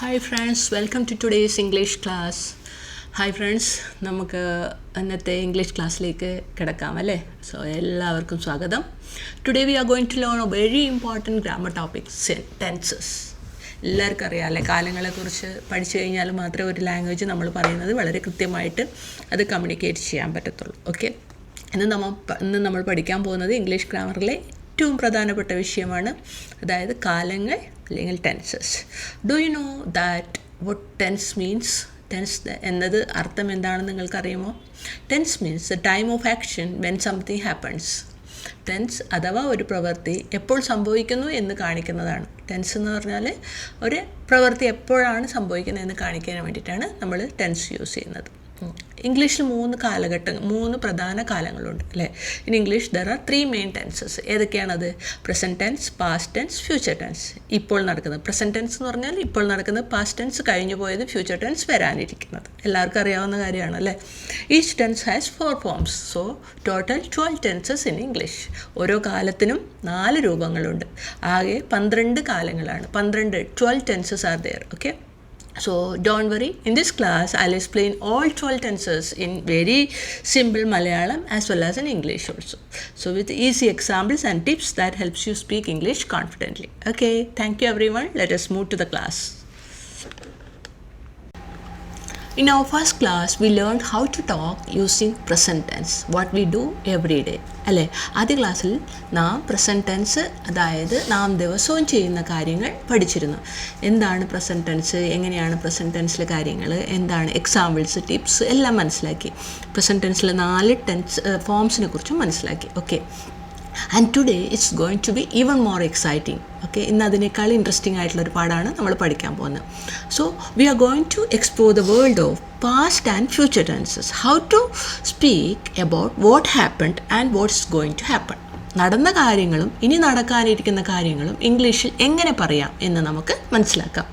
Hi friends welcome to today's English class hi friends നമുക്ക് ഇന്നത്തെ English ക്ലാസ്സിലേക്ക് കിടക്കാം അല്ലേ? സോ എല്ലാവർക്കും സ്വാഗതം. Today we are going to learn a very important grammar topic sentences എല്ലാവർക്കും അറിയാം അല്ലേ? കാലങ്ങളെക്കുറിച്ച് പഠിച്ചു കഴിഞ്ഞാൽ മാത്രമേ ഒരു ലാംഗ്വേജ് നമ്മൾ പറയുന്നത് വളരെ കൃത്യമായിട്ട് അത് കമ്മ്യൂണിക്കേറ്റ് ചെയ്യാൻ പറ്റത്തുള്ളൂ. ഓക്കെ ഇന്ന് നമ്മൾ ഇന്ന് നമ്മൾ പഠിക്കാൻ പോകുന്നത് ഇംഗ്ലീഷ് ഗ്രാമറിലെ ഏറ്റവും പ്രധാനപ്പെട്ട വിഷയമാണ്. അതായത് കാലങ്ങൾ അല്ലെങ്കിൽ tenses do you know that what tense means tense എന്നത് അർത്ഥം എന്താണെന്ന് നിങ്ങൾക്കറിയുമോ? Tense means the time of action when something happens tense അഥവാ ഒരു പ്രവൃത്തി എപ്പോൾ സംഭവിക്കുന്നു എന്ന് കാണിക്കുന്നതാണ്. ടെൻസ് എന്ന് പറഞ്ഞാൽ ഒരു പ്രവൃത്തി എപ്പോഴാണ് സംഭവിക്കുന്നത് എന്ന് കാണിക്കാൻ വേണ്ടിയിട്ടാണ് നമ്മൾ ടെൻസ് യൂസ് ചെയ്യുന്നത്. ഇംഗ്ലീഷിൽ മൂന്ന് കാലഘട്ടം മൂന്ന് പ്രധാന കാലങ്ങളുണ്ട് അല്ലേ? In English there are three main tenses ഏതൊക്കെയാണത്? Present tense past tense future tense ഇപ്പോൾ നടക്കുന്നത്. പ്രസന്റ് ടെൻസ് എന്ന് പറഞ്ഞാൽ ഇപ്പോൾ നടക്കുന്നത് പാസ്റ്റ് ടെൻസ് കഴിഞ്ഞു പോയത് ഫ്യൂച്ചർ ടെൻസ് വരാനിരിക്കുന്നത്. എല്ലാവർക്കും അറിയാവുന്ന കാര്യമാണ് അല്ലേ? Each tense has four forms so total twelve tenses in English ഓരോ കാലത്തിനും നാല് രൂപങ്ങളുണ്ട്. ആകെ പന്ത്രണ്ട് കാലങ്ങളാണ്. പന്ത്രണ്ട് twelve tenses are there okay So don't worry, in this class I'll explain all 12 tenses in very simple Malayalam as well as in English also. So with easy examples and tips that helps you speak English confidently. Okay, thank you everyone. Let us move to the class. In our first class, we learned how to talk using present tense, what we do every. അല്ലേ? ആദ്യ ക്ലാസ്സിൽ നാം present tense അതായത് നാം ദിവസവും ചെയ്യുന്ന കാര്യങ്ങൾ പഠിച്ചിരുന്നു. എന്താണ് പ്രസന്റ് ടെൻസ് എങ്ങനെയാണ് പ്രസന്റ് ടെൻസിലെ കാര്യങ്ങൾ എന്താണ് എക്സാമ്പിൾസ് ടിപ്സ് എല്ലാം മനസ്സിലാക്കി. പ്രസന്റ് ടെൻസിലെ നാല് ടെൻസ് ഫോംസിനെ കുറിച്ചും മനസ്സിലാക്കി. Okay and today it's going to be even more exciting okay ഇന്ന് അതിനേക്കാൾ ഇൻട്രസ്റ്റിംഗ് ആയിട്ടുള്ള ഒരു പാടാണ് നമ്മൾ പഠിക്കാൻ പോകുന്നത്. So we are going to explore the world of past and future tenses how to speak about what happened and what's going to happen നടന്ന കാര്യങ്ങളും ഇനി നടക്കാനിരിക്കുന്ന കാര്യങ്ങളും ഇംഗ്ലീഷിൽ എങ്ങനെ പറയാം എന്ന് നമുക്ക് മനസ്സിലാക്കാം.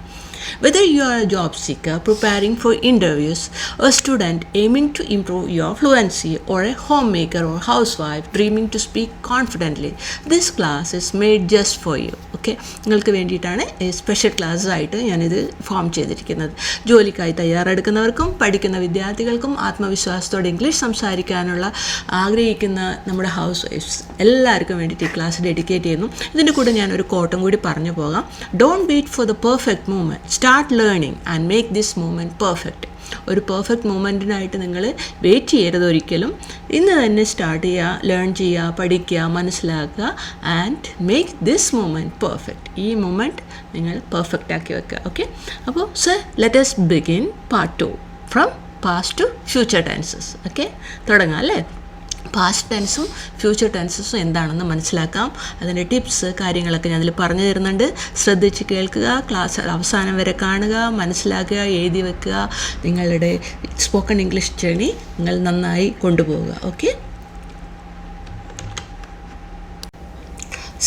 Whether you are a job seeker preparing for interviews, a student aiming to improve your fluency, or a homemaker or housewife dreaming to speak confidently, this class is made just for you. Okay നിങ്ങൾക്ക് വേണ്ടിയിട്ടാണ് special class ആയിട്ട് ഞാനിത് form ചെയ്തിരിക്കുന്നത്. ജോലിക്കായി തയ്യാറെടുക്കുന്നവർക്കും പഠിക്കുന്ന വിദ്യാർത്ഥികൾക്കും ആത്മവിശ്വാസത്തോടെ English സംസാരിക്കാനുള്ള ആഗ്രഹിക്കുന്ന നമ്മുടെ ഹൗസ് വൈഫ്സ് എല്ലാവർക്കും വേണ്ടിയിട്ട് ഈ ക്ലാസ് ഡെഡിക്കേറ്റ് ചെയ്യുന്നു. ഇതിന്റെ കൂടെ ഞാൻ ഒരു കോട്ടം കൂടി പറഞ്ഞു പോകാം. Don't wait for the perfect moment start learning and make this moment perfect ഒരു പെർഫെക്റ്റ് മൂമെന്റിനായിട്ട് നിങ്ങൾ വെയിറ്റ് ചെയ്യരുത് ഒരിക്കലും. ഇന്ന് തന്നെ സ്റ്റാർട്ട് ചെയ്യുക ലേൺ ചെയ്യുക പഠിക്കുക മനസ്സിലാക്കുക and make this moment perfect ഈ മൂമെന്റ് നിങ്ങൾ പെർഫെക്റ്റ് ആക്കി വെക്കുക ഓക്കെ അപ്പോൾ sir let's begin part two from past to future tenses okay തുടങ്ങാം അല്ലേ? പാസ്റ്റ് ടെൻസും ഫ്യൂച്ചർ ടെൻസസും എന്താണെന്ന് മനസ്സിലാക്കാം. അതിന്റെ ടിപ്സ് കാര്യങ്ങളൊക്കെ ഞാൻ പറഞ്ഞു തരുന്നുണ്ട്. ശ്രദ്ധിച്ച് കേൾക്കുക ക്ലാസ് അവസാനം വരെ കാണുക മനസ്സിലാക്കുക എഴുതി വെക്കുക. നിങ്ങളുടെ സ്പോക്കൺ ഇംഗ്ലീഷ് ജേണി നിങ്ങൾ നന്നായി കൊണ്ടുപോവുക. ഓക്കെ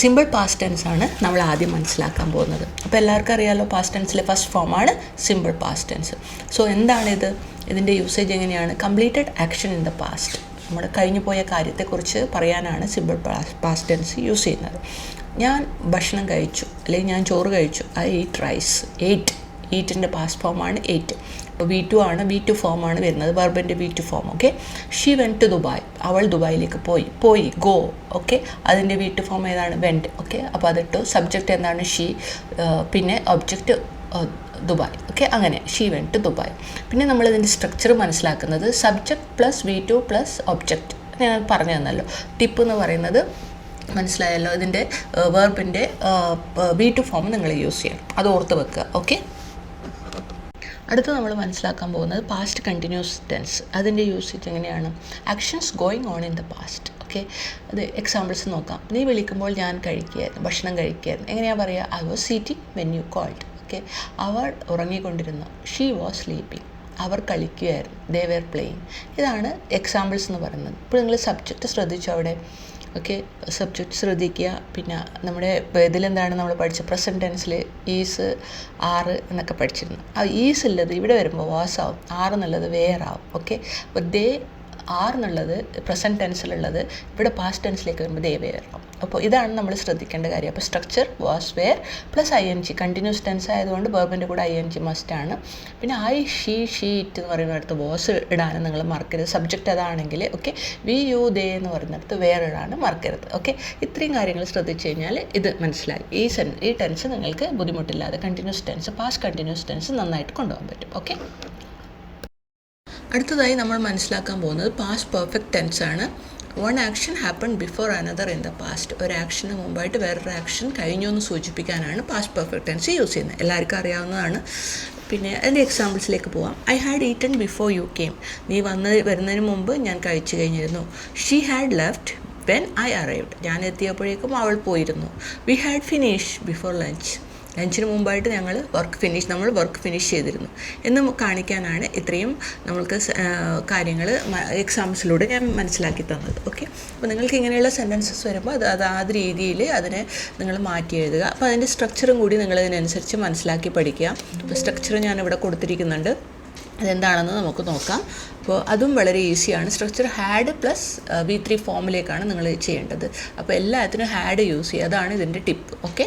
സിമ്പിൾ പാസ്റ്റ് ടെൻസ് ആണ് നമ്മൾ ആദ്യം മനസ്സിലാക്കാൻ പോകുന്നത്. അപ്പോൾ എല്ലാവർക്കും അറിയാമല്ലോ പാസ്റ്റ് ടെൻസിലെ ഫസ്റ്റ് ഫോമാണ് സിമ്പിൾ പാസ്റ്റ് ടെൻസ് സോ എന്താണിത് ഇതിന്റെ യൂസേജ് എങ്ങനെയാണ്? Completed action in the past നമ്മുടെ കഴിഞ്ഞു പോയ കാര്യത്തെക്കുറിച്ച് പറയാനാണ് സിമ്പിൾ പാസ്റ്റ് ടെൻസ് യൂസ് ചെയ്യുന്നത്. ഞാൻ ഭക്ഷണം കഴിച്ചു അല്ലെങ്കിൽ ഞാൻ ചോറ് കഴിച്ചു. ഐ ഈറ്റ് റൈസ് എയ്റ്റ് ഈറ്റിന്റെ പാസ്റ്റ് ഫോമാണ് എയ്റ്റ് അപ്പോൾ വി ടു ആണ് ബി ടു ഫോമാണ് വരുന്നത്. വെർബിന്റെ V two form okay she went to Dubai അവൾ ദുബായിലേക്ക് പോയി. പോയി. ഗോ ഓക്കെ അതിന്റെ വി ടു ഫോം ഏതാണ്? വെന്റ് ഓക്കെ അപ്പോൾ അതിട്ടു സബ്ജക്റ്റ് എന്താണ്? ഷീ പിന്നെ ഒബ്ജക്റ്റ് ദുബായ്. ഓക്കെ അങ്ങനെ. She went to Dubai. പിന്നെ നമ്മൾ ഇതിന്റെ സ്ട്രക്ചർ മനസ്സിലാക്കുന്നത് subject plus V two plus object ഞാൻ പറഞ്ഞു തന്നല്ലോ. ടിപ്പ് എന്ന് പറയുന്നത് മനസ്സിലായല്ലോ? ഇതിന്റെ വേർബിന്റെ വി ടു ഫോം നിങ്ങൾ യൂസ് ചെയ്യണം. അത് ഓർത്ത് വെക്കുക. ഓക്കെ അടുത്ത് നമ്മൾ മനസ്സിലാക്കാൻ പോകുന്നത് പാസ്റ്റ് കണ്ടിന്യൂസ് ടെൻസ് അതിന്റെ യൂസേജ് എങ്ങനെയാണ്? Actions going on in the past okay അത് എക്സാമ്പിൾസ് നോക്കാം. നീ വിളിക്കുമ്പോൾ ഞാൻ കഴിക്കുകയായിരുന്നു. ഭക്ഷണം കഴിക്കുകയായിരുന്നു. എങ്ങനെയാണ് പറയുക? I was eating when you called okay അവൾ ഉറങ്ങിക്കൊണ്ടിരുന്നു. ഷീ വാസ് സ്ലീപ്പിംഗ് അവർ കളിക്കുകയായിരുന്നു ദേ വെയർ പ്ലേയിങ് ഇതാണ് എക്സാമ്പിൾസ് എന്ന് പറയുന്നത്. ഇപ്പോൾ നിങ്ങൾ സബ്ജക്റ്റ് ശ്രദ്ധിച്ചു അവിടെ. ഓക്കെ സബ്ജക്റ്റ് ശ്രദ്ധിക്കുക. പിന്നെ നമ്മുടെ ഇതിലെന്താണ് നമ്മൾ പഠിച്ച പ്രസന്റ് ടെൻസിൽ ഈസ് ആറ് എന്നൊക്കെ പഠിച്ചിരുന്നു. ആ ഈസ് ഉള്ളത് ഇവിടെ വരുമ്പോൾ വാസ് ആവും. ആറ് എന്നുള്ളത് വേർ ആവും. ഓക്കെ അപ്പോൾ ദേ ആർ എന്നുള്ളത് പ്രസന്റ് ടെൻസിലുള്ളത് ഇവിടെ പാസ്റ്റ് ടെൻസിലേക്ക് വരുമ്പോൾ ദേ വരണം അപ്പോൾ ഇതാണ് നമ്മൾ ശ്രദ്ധിക്കേണ്ട കാര്യം. അപ്പോൾ structure was were plus I N G continuous tense ആയതുകൊണ്ട് ബർബിന്റെ കൂടെ ഐ എൻ ജി മസ്റ്റ് ആണ്. പിന്നെ ഐ ഷീ ഷീറ്റ് എന്ന് പറയുന്നിടത്ത് വാസ് ഇടാനും നിങ്ങൾ മറക്കരുത് സബ്ജക്റ്റ് അതാണെങ്കിൽ ഓക്കെ വി യു ദേ എന്ന് പറയുന്നിടത്ത് വേറെ ഇടാണ് മറക്കരുത് ഓക്കെ ഇത്രയും കാര്യങ്ങൾ ശ്രദ്ധിച്ചു കഴിഞ്ഞാൽ ഇത് മനസ്സിലായി. ഈ സെൻ ഈ ടെൻസ് നിങ്ങൾക്ക് ബുദ്ധിമുട്ടില്ലാതെ continuous tense past continuous tense നന്നായിട്ട് കൊണ്ടുപോകാൻ പറ്റും ഓക്കെ അടുത്തതായി നമ്മൾ മനസ്സിലാക്കാൻ പോകുന്നത് പാസ്റ്റ് പെർഫെക്റ്റ് ടെൻസ് ആണ്. One action happen before another in the past ഒരു ആക്ഷന് മുമ്പായിട്ട് വേറൊരു ആക്ഷൻ കഴിഞ്ഞു എന്ന് സൂചിപ്പിക്കാനാണ് പാസ്റ്റ് പെർഫെക്റ്റ് ടെൻസ് യൂസ് ചെയ്യുന്നത്. എല്ലാവർക്കും അറിയാവുന്നതാണ്. പിന്നെ അതിന്റെ എക്സാമ്പിൾസിലേക്ക് പോവാം. I had eaten before you came നീ വന്ന് വരുന്നതിന് മുമ്പ് ഞാൻ കഴിച്ചു കഴിഞ്ഞിരുന്നു. She had left when I arrived ഞാൻ എത്തിയപ്പോഴേക്കും അവൾ പോയിരുന്നു. We had finish before lunch ലഞ്ചിന് മുമ്പായിട്ട് ഞങ്ങൾ വർക്ക് ഫിനിഷ് നമ്മൾ വർക്ക് ഫിനിഷ് ചെയ്തിരുന്നു. എന്ന് കാണിക്കാനാണ് ഇത്രയും നമ്മൾക്ക് കാര്യങ്ങൾ എക്സാംസിലൂടെ ഞാൻ മനസ്സിലാക്കി തന്നത്. ഓക്കെ അപ്പോൾ നിങ്ങൾക്ക് ഇങ്ങനെയുള്ള സെന്റൻസസ് വരുമ്പോൾ അത് അതാത് രീതിയിൽ അതിനെ നിങ്ങൾ മാറ്റി എഴുതുക. അപ്പോൾ അതിന്റെ സ്ട്രക്ചറും കൂടി നിങ്ങൾ ഇതിനനുസരിച്ച് മനസ്സിലാക്കി പഠിക്കുക. അപ്പോൾ സ്ട്രക്ചർ ഞാനിവിടെ കൊടുത്തിരിക്കുന്നുണ്ട്. അതെന്താണെന്ന് നമുക്ക് നോക്കാം. അപ്പോൾ അതും വളരെ ഈസിയാണ്. Structure had plus V three ഫോമിലേക്കാണ് നിങ്ങൾ ചെയ്യേണ്ടത്. അപ്പോൾ എല്ലാത്തിനും ഹാഡ് യൂസ് ചെയ്യുക. അതാണ് ഇതിന്റെ ടിപ്പ് ഓക്കെ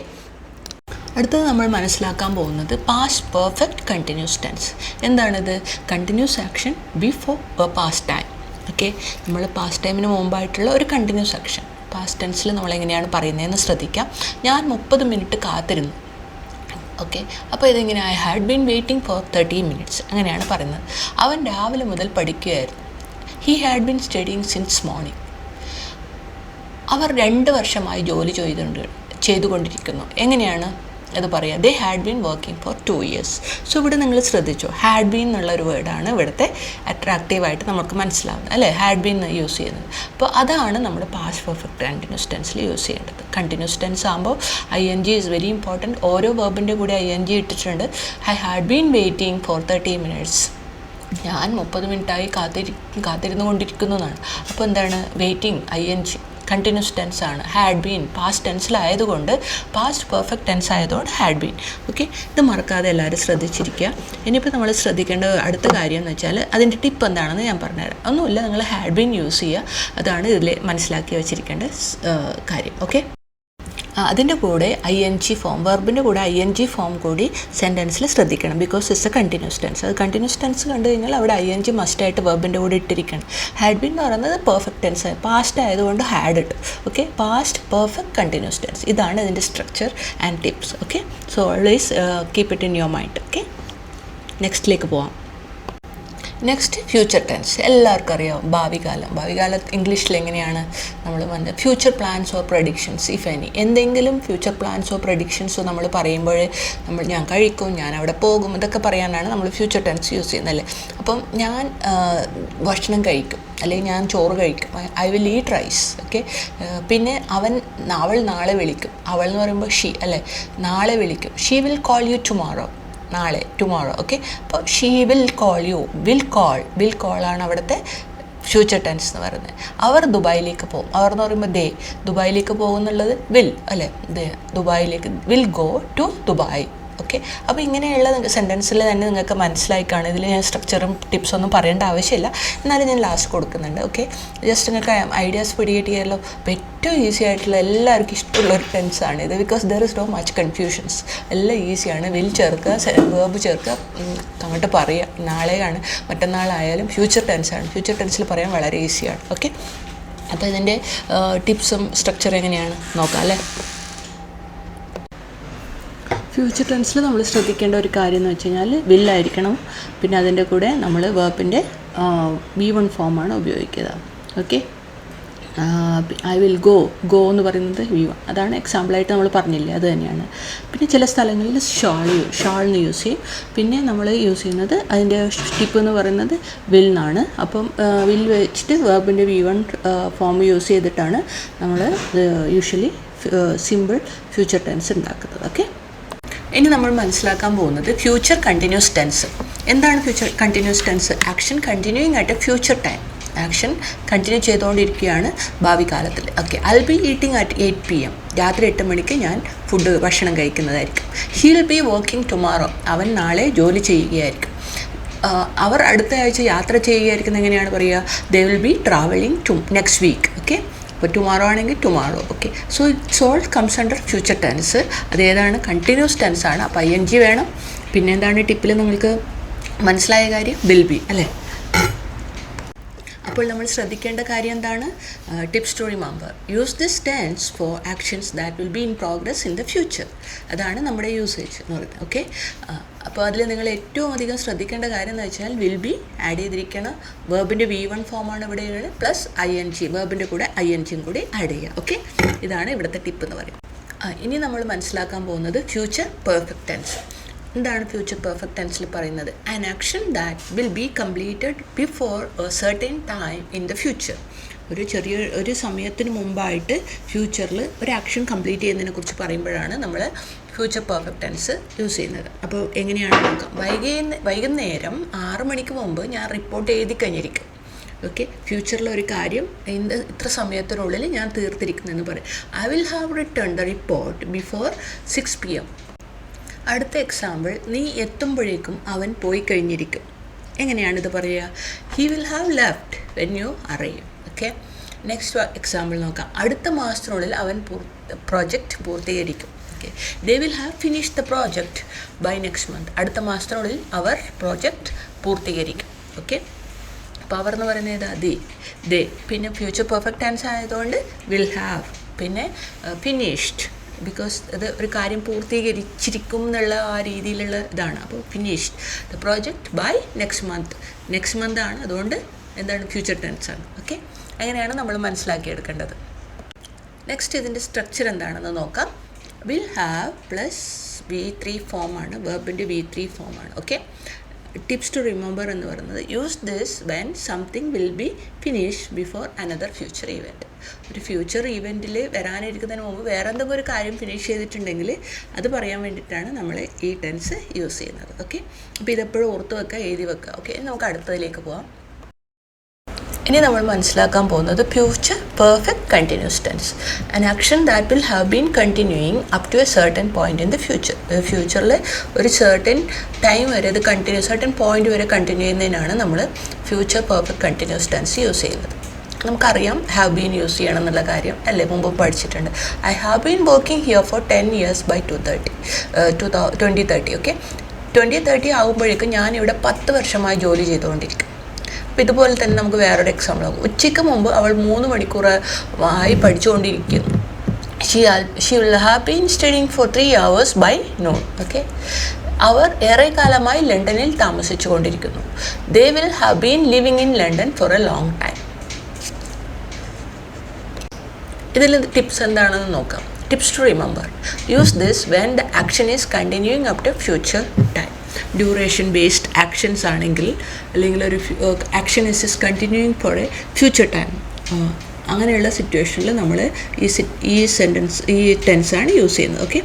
അടുത്തത് നമ്മൾ മനസ്സിലാക്കാൻ പോകുന്നത് പാസ്റ്റ് പെർഫെക്റ്റ് കണ്ടിന്യൂസ് ടെൻസ് എന്താണിത്? Continuous action before a past time okay നമ്മൾ പാസ്റ്റ് ടൈമിന് മുമ്പായിട്ടുള്ള ഒരു കണ്ടിന്യൂസ് ആക്ഷൻ പാസ്റ്റ് ടെൻസിൽ നമ്മൾ എങ്ങനെയാണ് പറയുന്നതെന്ന് ശ്രദ്ധിക്കാം. ഞാൻ മുപ്പത് മിനിറ്റ് കാത്തിരുന്നു. ഓക്കെ അപ്പോൾ ഇതെങ്ങനെ I had been waiting for thirty minutes അങ്ങനെയാണ് പറയുന്നത്. അവൻ രാവിലെ മുതൽ പഠിക്കുകയായിരുന്നു. He had been studying since morning അവർ രണ്ട് വർഷമായി ജോലി ചെയ്തുകൊണ്ട് ചെയ്തുകൊണ്ടിരിക്കുന്നു. എങ്ങനെയാണ്? അത് പറയാം. They had been working for two years so ഇവിടെ നിങ്ങൾ ശ്രദ്ധിച്ചു? ഹാഡ് ബീൻ എന്നുള്ള ഒരു വേർഡാണ് ഇവിടുത്തെ അട്രാക്റ്റീവായിട്ട് നമുക്ക് മനസ്സിലാവുന്നത്. അല്ലേ? ഹാഡ് ബീൻ യൂസ് ചെയ്യുന്നത്. അപ്പോൾ അതാണ് നമ്മുടെ പാസ്റ്റ് പെർഫെക്റ്റ് കണ്ടിന്യൂസ് ടെൻസിൽ യൂസ് ചെയ്യേണ്ടത്. കണ്ടിന്യൂസ് ടെൻസ് ആകുമ്പോൾ I N G is very important ഓരോ വേർബിന്റെ കൂടെ ഐ എൻ ജി ഇട്ടിട്ടുണ്ട്. I had been waiting for thirty minutes ഞാൻ മുപ്പത് മിനിറ്റായി കാത്തിരി കാത്തിരുന്നു കൊണ്ടിരിക്കുന്നതാണ് അപ്പോൾ എന്താണ്? Waiting I N G continuous tense ആണ്. ഹാഡ് ബീൻ പാസ്റ്റ് ടെൻസിലായതുകൊണ്ട് പാസ്റ്റ് പെർഫെക്റ്റ് ടെൻസ് ആയതുകൊണ്ട് ഹാഡ് ബീൻ ഓക്കെ ഇത് മറക്കാതെ എല്ലാവരും ശ്രദ്ധിച്ചിരിക്കുക. ഇനിയിപ്പോൾ നമ്മൾ ശ്രദ്ധിക്കേണ്ട അടുത്ത കാര്യം എന്ന് വെച്ചാൽ അതിന്റെ ടിപ്പ് എന്താണെന്ന് ഞാൻ പറഞ്ഞുതരാം. ഒന്നുമില്ല നിങ്ങൾ ഹാഡ് ബീൻ യൂസ് ചെയ്യുക. അതാണ് ഇതിൽ മനസ്സിലാക്കി വെച്ചിരിക്കേണ്ട കാര്യം. ഓക്കെ അതിന്റെ കൂടെ ഐ എൻ ജി ഫോം വെർബിന്റെ കൂടെ ഐ എൻ ജി ഫോം കൂടി സെന്റൻസിൽ ശ്രദ്ധിക്കണം. Because it's a continuous tense അത് കണ്ടിന്യൂസ് ടെൻസ് കണ്ടു കഴിഞ്ഞാൽ അവിടെ ഐ എൻ ജി മസ്റ്റായിട്ട് വെർബിന്റെ കൂടെ ഇട്ടിരിക്കണം. ഹാഡ് ബിൻ എന്ന് പറയുന്നത് പെർഫെക്റ്റ് ടെൻസ് പാസ്റ്റ് ആയതുകൊണ്ട് ഹാഡ് ഇട്ട്. Okay past perfect continuous tense ഇതാണ് ഇതിന്റെ structure and tips okay so always keep it in your mind okay നെക്സ്റ്റിലേക്ക് പോവാം. നെക്സ്റ്റ് ഫ്യൂച്ചർ ടെൻസ് എല്ലാവർക്കും അറിയാം ഭാവി കാലം. ഭാവി കാലം ഇംഗ്ലീഷിൽ എങ്ങനെയാണ് നമ്മൾ വന്ന് future plans or predictions if any എന്തെങ്കിലും ഫ്യൂച്ചർ പ്ലാൻസ് ഓർ പ്രഡിക്ഷൻസോ നമ്മൾ പറയുമ്പോൾ നമ്മൾ ഞാൻ കഴിക്കും ഞാൻ അവിടെ പോകും ഇതൊക്കെ പറയാനാണ് നമ്മൾ ഫ്യൂച്ചർ ടെൻസ് യൂസ് ചെയ്യുന്നത് അപ്പം ഞാൻ ഭക്ഷണം കഴിക്കും അല്ലെങ്കിൽ ഞാൻ ചോറ് കഴിക്കും. I will eat rice okay പിന്നെ അവൻ അവൾ നാളെ വിളിക്കും. അവൾ എന്ന് പറയുമ്പോൾ ഷീ അല്ലേ? നാളെ വിളിക്കും. She will call you tomorrow നാളെ ടുമോറോ ഓക്കെ അപ്പോൾ she will call you will call will call ആണ് അവിടുത്തെ ഫ്യൂച്ചർ ടെൻസ് എന്ന് പറയുന്നത്. അവർ ദുബായിലേക്ക് പോകും. അവർ എന്ന് പറയുമ്പോൾ ദേ ദുബായിലേക്ക് പോകുന്നുള്ളത് വിൽ അല്ലേ? ദേ ദുബായിലേക്ക് will go to Dubai. Okay അപ്പോൾ ഇങ്ങനെയുള്ള സെന്റൻസിൽ തന്നെ നിങ്ങൾക്ക് മനസ്സിലായി കാണും ഇതിൽ ഞാൻ സ്ട്രക്ചറും ടിപ്സൊന്നും പറയേണ്ട ആവശ്യമില്ല. എന്നാലും ഞാൻ ലാസ്റ്റ് കൊടുക്കുന്നുണ്ട്. ഓക്കെ ജസ്റ്റ് നിങ്ങൾക്ക് ഐഡിയാസ് പിടികിട്ടിയല്ലോ അപ്പോൾ ഏറ്റവും ഈസി ആയിട്ടുള്ള എല്ലാവർക്കും ഇഷ്ടമുള്ള ഒരു ടെൻസാണ് ഇത്. Because there is no much confusions എല്ലാം ഈസിയാണ് വിൽ ചേർക്കുക വേർബ് ചേർക്കുക അങ്ങോട്ട് പറയുക നാളെയാണ്. മറ്റന്നാളായാലും ഫ്യൂച്ചർ ടെൻസാണ് ഫ്യൂച്ചർ ടെൻസിൽ പറയാൻ വളരെ ഈസിയാണ് ഓക്കെ അപ്പോൾ ഇതിന്റെ ടിപ്സും സ്ട്രക്ചർ എങ്ങനെയാണ്? നോക്കാം അല്ലേ? ഫ്യൂച്ചർ ടെൻസിൽ നമ്മൾ ശ്രദ്ധിക്കേണ്ട ഒരു കാര്യം എന്ന് വെച്ച് കഴിഞ്ഞാൽ വില്ലായിരിക്കണം. പിന്നെ അതിന്റെ കൂടെ നമ്മൾ വേർപ്പിന്റെ ബി വൺ ഫോമാണ് ഉപയോഗിക്കുക. Okay I will go go എന്ന് പറയുന്നത് വി വൺ അതാണ് എക്സാമ്പിളായിട്ട് നമ്മൾ പറഞ്ഞില്ലേ? അത് തന്നെയാണ്. പിന്നെ ചില സ്ഥലങ്ങളിൽ ഷാൾ ഷാളിന് യൂസ് ചെയ്യും. പിന്നെ നമ്മൾ യൂസ് ചെയ്യുന്നത് അതിന്റെ ടിപ്പ് എന്ന് പറയുന്നത് വിൽ എന്നാണ് അപ്പം വിൽ വെച്ചിട്ട് വേർബിന്റെ വി വൺ ഫോം യൂസ് ചെയ്തിട്ടാണ് നമ്മൾ യൂഷ്വലി സിമ്പിൾ ഫ്യൂച്ചർ ടെൻസ് ഉണ്ടാക്കുന്നത്. ഓക്കെ ഇനി നമ്മൾ മനസ്സിലാക്കാൻ പോകുന്നത് ഫ്യൂച്ചർ കണ്ടിന്യൂസ് ടെൻസ് എന്താണ് future continuous tense action continuing ആയിട്ട് ഫ്യൂച്ചർ ടൈം ആക്ഷൻ കണ്ടിന്യൂ ചെയ്തുകൊണ്ടിരിക്കുകയാണ് ഭാവി കാലത്തിൽ. Okay I be eating at eight P M രാത്രി എട്ട് മണിക്ക് ഞാൻ ഫുഡ് ഭക്ഷണം കഴിക്കുന്നതായിരിക്കും. ഹിൽ ബി വർക്കിംഗ് ടുമാറോ അവൻ നാളെ ജോലി ചെയ്യുകയായിരിക്കും. അവർ അടുത്ത ആഴ്ച യാത്ര ചെയ്യുകയായിരിക്കുന്ന എങ്ങനെയാണ് പറയുക? They will be travelling to next week okay അപ്പോൾ ടുമാറോ ആണെങ്കിൽ tomorrow okay so it's all comes under future tense അത് ഏതാണ്? കണ്ടിന്യൂസ് ടെൻസ് ആണ്. അപ്പോൾ ഐ എൻ ജി വേണം. പിന്നെ എന്താണ് ടിപ്പിൽ നിങ്ങൾക്ക് മനസ്സിലായ കാര്യം? വിൽ ബി അല്ലേ? അപ്പോൾ നമ്മൾ ശ്രദ്ധിക്കേണ്ട കാര്യം എന്താണ്? Tips to remember use this tense for actions that will be in progress in the future അതാണ് നമ്മുടെ യൂസേജ് എന്ന് പറയുന്നത്. ഓക്കെ അപ്പോൾ അതിൽ നിങ്ങൾ ഏറ്റവും അധികം ശ്രദ്ധിക്കേണ്ട കാര്യം എന്ന് വെച്ചാൽ വിൽ ബി ആഡ് ചെയ്തിരിക്കണം വേർബിന്റെ വി വൺ ഫോമാണ് ഇവിടെ ഉള്ളത്. പ്ലസ് ഐ എൻ ജി വേർബിന്റെ കൂടെ ഐ എൻ ജിയും കൂടി ആഡ് ചെയ്യുക. ഓക്കെ ഇതാണ് ഇവിടുത്തെ ടിപ്പ് എന്ന് പറയുന്നത്. ഇനി നമ്മൾ മനസ്സിലാക്കാൻ പോകുന്നത് ഫ്യൂച്ചർ പെർഫെക്റ്റ് ടെൻസ് എന്താണ് ഫ്യൂച്ചർ പെർഫെക്റ്റ് ടെൻസിൽ പറയുന്നത്? An action that will be completed before a certain time in the future ഒരു ചെറിയ ഒരു സമയത്തിന് മുമ്പായിട്ട് ഫ്യൂച്ചറിൽ ഒരു ആക്ഷൻ കംപ്ലീറ്റ് ചെയ്യുന്നതിനെക്കുറിച്ച് പറയുമ്പോഴാണ് നമ്മൾ ഫ്യൂച്ചർ പെർഫെക്റ്റ് ടെൻസ് യൂസ് ചെയ്യുന്നത്. അപ്പോൾ എങ്ങനെയാണ് നോക്കാം. വൈകുന്ന വൈകുന്നേരം ആറ് മണിക്ക് മുമ്പ് ഞാൻ റിപ്പോർട്ട് എഴുതി കഴിഞ്ഞിരിക്കും. ഓക്കെ ഫ്യൂച്ചറിലെ ഒരു കാര്യം ഇന്ന് ഇത്ര സമയത്തിനുള്ളിൽ ഞാൻ തീർത്തിരിക്കുന്നതെന്ന് പറയും. I will have return the report before six P M അടുത്ത എക്സാമ്പിൾ നീ എത്തുമ്പോഴേക്കും അവൻ പോയി കഴിഞ്ഞിരിക്കും. എങ്ങനെയാണിത് പറയുക? He will have left when you അറിയും ഓക്കെ നെക്സ്റ്റ് എക്സാമ്പിൾ നോക്കാം. അടുത്ത മാസത്തിനുള്ളിൽ അവൻ project പൂർത്തീകരിക്കും okay they will have finish the project by next month അടുത്ത മാസത്തിനുള്ളിൽ അവർ പ്രോജക്റ്റ് പൂർത്തീകരിക്കും ഓക്കെ പവർ എന്ന് പറയുന്നത് ഏതാ? ദി ദേ പിന്നെ ഫ്യൂച്ചർ പെർഫെക്റ്റ് ടെൻസ് ആയതുകൊണ്ട് വിൽ ഹാവ് പിന്നെ ഫിനിഷ്ഡ് ബിക്കോസ് അത് ഒരു കാര്യം പൂർത്തീകരിച്ചിരിക്കും എന്നുള്ള ആ രീതിയിലുള്ള ഇതാണ്. അപ്പോൾ finished the project by next month next month ആണ്. അതുകൊണ്ട് എന്താണ് ഫ്യൂച്ചർ ടെൻസ് ആണ്. ഓക്കെ അങ്ങനെയാണ് നമ്മൾ മനസ്സിലാക്കിയെടുക്കേണ്ടത്. നെക്സ്റ്റ് ഇതിന്റെ സ്ട്രക്ചർ എന്താണെന്ന് നോക്കാം. Will have plus V three ഫോമാണ് വെർബിന്റെ വി ത്രീ ഫോമാണ് ഓക്കെ ടിപ്സ് ടു റിമെമ്പർ എന്ന് പറയുന്നത് use this when something will be finish before another future event ഒരു ഫ്യൂച്ചർ ഇവന്റിൽ വരാനിരിക്കുന്നതിന് മുമ്പ് വേറെ എന്തെങ്കിലും ഒരു കാര്യം ഫിനിഷ് ചെയ്തിട്ടുണ്ടെങ്കിൽ അത് പറയാൻ വേണ്ടിയിട്ടാണ് നമ്മൾ ഈ ടെൻസ് യൂസ് ചെയ്യുന്നത്. ഓക്കെ അപ്പോൾ ഇതെപ്പോഴും ഓർത്ത് വെക്കുക എഴുതി വെക്കുക. ഓക്കെ നമുക്ക് അടുത്തതിലേക്ക് പോവാം. ഇനി നമ്മൾ മനസ്സിലാക്കാൻ പോകുന്നത് future perfect continuous tense an action that will have been continuing up to a certain point in the future ഫ്യൂച്ചറിൽ ഒരു സർട്ടൻ ടൈം വരെ അത് കണ്ടിന്യൂ സർട്ടൻ പോയിന്റ് വരെ കണ്ടിന്യൂ ചെയ്യുന്നതിനാണ് നമ്മൾ future perfect continuous tense use ചെയ്യുന്നത്. നമുക്കറിയാം ഹാവ് ബീൻ യൂസ് ചെയ്യണം എന്നുള്ള കാര്യം. അല്ലേ? മുമ്പ് പഠിച്ചിട്ടുണ്ട്. I have been working here for ten years by two thirty two thou twenty thirty okay twenty thirty ആകുമ്പോഴേക്കും ഞാനിവിടെ പത്ത് വർഷമായി ജോലി ചെയ്തുകൊണ്ടിരിക്കും. അപ്പോൾ ഇതുപോലെ തന്നെ നമുക്ക് വേറൊരു എക്സാമ്പിൾ ആകും ഉച്ചയ്ക്ക് മുമ്പ് അവൾ മൂന്ന് മണിക്കൂർ ആയി പഠിച്ചുകൊണ്ടിരിക്കുന്നു. She she will have been studying for three hours by noon okay അവർ ഏറെക്കാലമായി ലണ്ടനിൽ താമസിച്ചു കൊണ്ടിരിക്കുന്നു they will have been living in London for a long time ഇതിൽ ടിപ്സ് എന്താണെന്ന് നോക്കാം. Tips to remember use this when the action is continuing up to future time duration based actions ആണെങ്കിൽ അല്ലെങ്കിൽ ഒരു action is is continuing for a future time അങ്ങനെയുള്ള സിറ്റുവേഷനിൽ നമ്മൾ ഈ ഈ സെന്റൻസ് ഈ ടെൻസാണ് യൂസ് ചെയ്യുന്നത്. Okay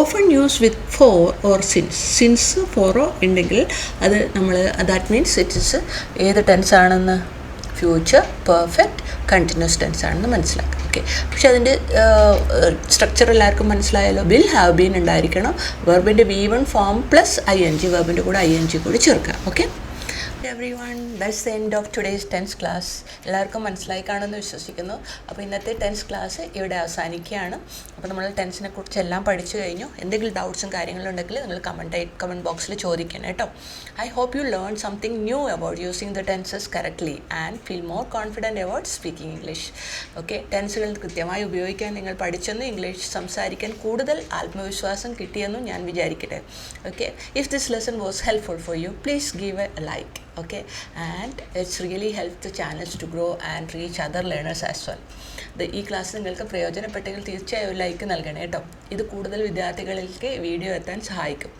often used with for or since since ഫോറോ ഉണ്ടെങ്കിൽ അത് നമ്മൾ ദാറ്റ് മീൻസ് ഇറ്റ് ഇസ് ഏത് ടെൻസ് ആണെന്ന്? ഫ്യൂച്ചർ പെർഫെക്റ്റ് കണ്ടിന്യൂസ് ടെൻസ് ആണെന്ന് മനസ്സിലാക്കാം. ഓക്കെ. പക്ഷെ അതിന്റെ സ്ട്രക്ചർ എല്ലാവർക്കും മനസ്സിലായല്ലോ. വിൽ ഹാവ് ബീൻ ഉണ്ടായിരിക്കണം. വെർബിന്റെ V one form plus I N G വെർബിന്റെ കൂടെ ഐ എൻ ജി കൂടി ചേർക്കുക. Okay everyone that's the end of today's tense class എല്ലാവർക്കും മനസ്സിലായി കാണുമെന്ന് വിശ്വസിക്കുന്നു. അപ്പോൾ ഇന്നത്തെ ടെൻസ് ക്ലാസ് ഇവിടെ അവസാനിക്കുകയാണ്. അപ്പോൾ നമ്മൾ ടെൻസിനെ കുറിച്ച് എല്ലാം പഠിച്ചു കഴിഞ്ഞു. എന്തെങ്കിലും ഡൗട്ട്സും കാര്യങ്ങളും ഉണ്ടെങ്കിൽ നിങ്ങൾ കമന്റ് കമന്റ് ബോക്സിൽ ചോദിക്കണം കേട്ടോ. I hope you learn something new about using the tenses correctly and feel more confident about speaking English okay ടെൻസുകൾ കൃത്യമായി ഉപയോഗിക്കാൻ നിങ്ങൾ പഠിച്ചെന്നും ഇംഗ്ലീഷ് സംസാരിക്കാൻ കൂടുതൽ ആത്മവിശ്വാസം കിട്ടിയെന്നും ഞാൻ വിചാരിക്കട്ടെ. Okay if this lesson was helpful for you please give a like okay? And it's really helped the channels to grow and reach other learners as well. ഇത് ഈ ക്ലാസ് നിങ്ങൾക്ക് പ്രയോജനപ്പെട്ടെങ്കിൽ തീർച്ചയായും ലൈക്ക് നൽകണേ കേട്ടോ ഇത് കൂടുതൽ വിദ്യാർത്ഥികളിലേക്ക് വീഡിയോ എത്താൻ സഹായിക്കും.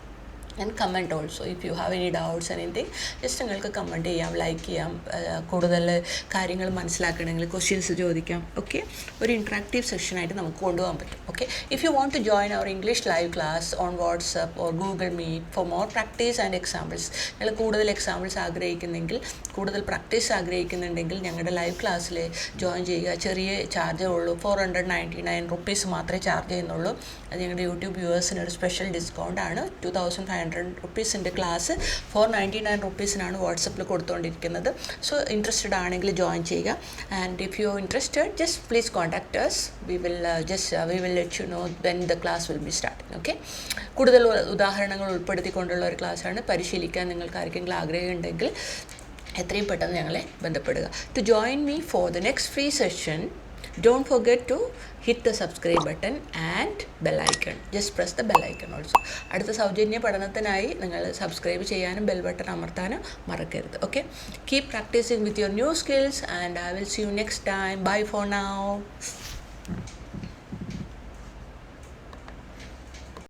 And comment also if you have any doubts anything just നിങ്ങൾക്ക് കമന്റ് ചെയ്യാം ലൈക്ക് ചെയ്യാം കൂടുതൽ കാര്യങ്ങൾ മനസ്സിലാക്കണമെങ്കിൽ ക്വസ്റ്റ്യൻസ് ചോദിക്കാം ഓക്കെ ഒരു ഇൻട്രാക്റ്റീവ് സെഷനായിട്ട് നമുക്ക് കൊണ്ടുപോകാൻ പറ്റും okay if you want to join our English live class on WhatsApp or Google Meet for more practice and examples നിങ്ങൾ കൂടുതൽ എക്സാമ്പിൾസ് ആഗ്രഹിക്കുന്നെങ്കിൽ കൂടുതൽ പ്രാക്ടീസ് ആഗ്രഹിക്കുന്നുണ്ടെങ്കിൽ ഞങ്ങളുടെ ലൈവ് ക്ലാസ്സിൽ ജോയിൻ ചെയ്യുക. ചെറിയ ചാർജേ ഉള്ളൂ four hundred ninety nine rupees മാത്രമേ ചാർജ് ചെയ്യുന്നുള്ളൂ. അത് ഞങ്ങളുടെ യൂട്യൂബ് വ്യൂവേഴ്സിന് ഒരു സ്പെഷ്യൽ ഡിസ്കൗണ്ട് ആണ് ടു തൗസൻഡ് ഫൈവ് ഹൺഡ്രഡ് റുപ്പീസിന്റെ ക്ലാസ് ഫോർ നയന്റി നയൻ റുപ്പീസിനാണ് വാട്സപ്പിൽ കൊടുത്തുകൊണ്ടിരിക്കുന്നത് സോ ഇൻട്രസ്റ്റഡ് ആണെങ്കിൽ ജോയിൻ ചെയ്യുക. And if you interested just please contact us. We will just we will let you know when the class will be starting okay കൂടുതൽ ഉദാഹരണങ്ങൾ ഉൾപ്പെടുത്തിക്കൊണ്ടുള്ള ഒരു ക്ലാസ്സാണ് പരിശീലിക്കാൻ നിങ്ങൾക്ക് ആർക്കെങ്കിലും ആഗ്രഹമുണ്ടെങ്കിൽ എത്രയും പെട്ടെന്ന് ഞങ്ങളെ ബന്ധപ്പെടുക. To join me for the next free session don't forget to hit the subscribe button and bell icon just press the bell icon also അടുത്ത സൗജന്യ പഠനത്തിനായി നിങ്ങൾ സബ്സ്ക്രൈബ് ചെയ്യാനും ബെൽ ബട്ടൺ അമർത്താനും മറക്കരുത്. Okay keep practising with your new skills and I will see you next time bye for now